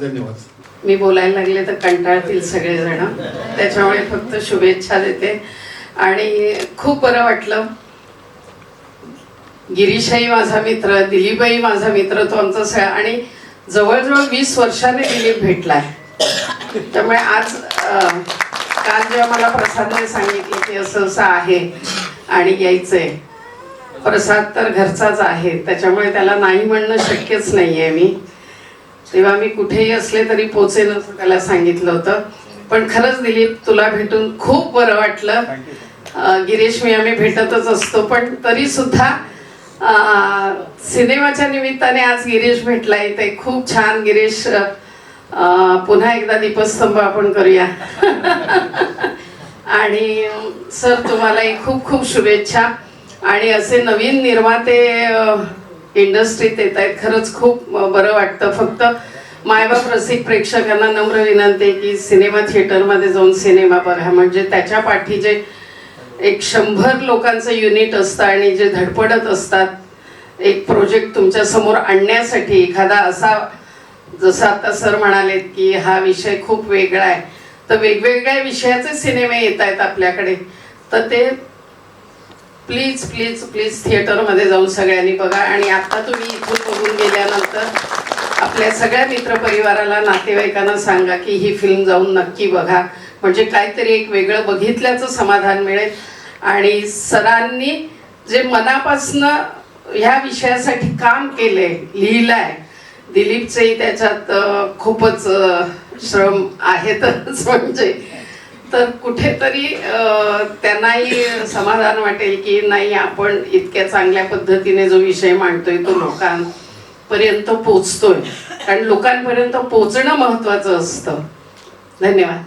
धन्यवाद. मी बोलायला लागले तर कंटाळतील सगळेजण. त्याच्यामुळे फक्त शुभेच्छा देते. आणि खूप बरं वाटलं. गिरीशाई माझा मित्र दिलीपही माझा मित्र तो आमचा सगळा. आणि जवळजवळ वीस वर्षाने दिलीप भेटलाय. त्यामुळे आज काल जेव्हा मला प्रसादने सांगितलं की असं असं आहे आणि यायचंय. प्रसाद तर घरचाच आहे. त्याच्यामुळे त्याला नाही म्हणणं शक्यच नाहीये मी. तेव्हा मी कुठेही असले तरी पोचेन असं त्याला सांगितलं होतं. पण खरंच दिलीप तुला भेटून खूप बरं वाटलं. गिरीश मी आम्ही भेटतच असतो. पण तरी सुद्धा सिनेमाच्या निमित्ताने आज गिरीश भेटलाय ते खूप छान गिरीश पुन्हा एकदा दीपस्तंभ आपण करूया. आणि सर तुम्हालाही खूप खूप शुभेच्छा. आणि असे नवीन निर्माते इंडस्ट्रीत येत आहेत. खरंच खूप बरं वाटतं. फक्त मायबाप रसिक प्रेक्षकांना नम्र विनंती आहे की सिनेमा थिएटरमध्ये जाऊन सिनेमा बघा. म्हणजे त्याच्या पाठी जे एक शंभर लोकांचं युनिट असतं आणि जे धडपडत असतात एक प्रोजेक्ट तुमच्यासमोर आणण्यासाठी एखादा असा जसं आता सर म्हणालेत की हा विषय खूप वेगळा आहे. तर वेगवेगळ्या विषयाचे सिनेमे येत आहेत आपल्याकडे. तर ते प्लीज प्लीज प्लीज थिएटरमध्ये जाऊन सगळ्यांनी बघा. आणि आता तुम्ही इथून बघून गेल्यानंतर आपल्या सगळ्या मित्रपरिवाराला नातेवाईकांना सांगा की ही फिल्म जाऊन नक्की बघा. म्हणजे काहीतरी एक वेगळं बघितल्याचं समाधान मिळेल. आणि सरांनी जे मनापासनं ह्या विषयासाठी काम केलंय लिहिलंय दिलीपचंही त्याच्यात खूपच श्रम आहेतच म्हणजे तर कुठेतरी त्यांनाही समाधान वाटेल की नाही आपण इतक्या चांगल्या पद्धतीने जो विषय मांडतोय तो लोकांपर्यंत पोचतोय. कारण लोकांपर्यंत पोचणं महत्वाचं असतं. धन्यवाद.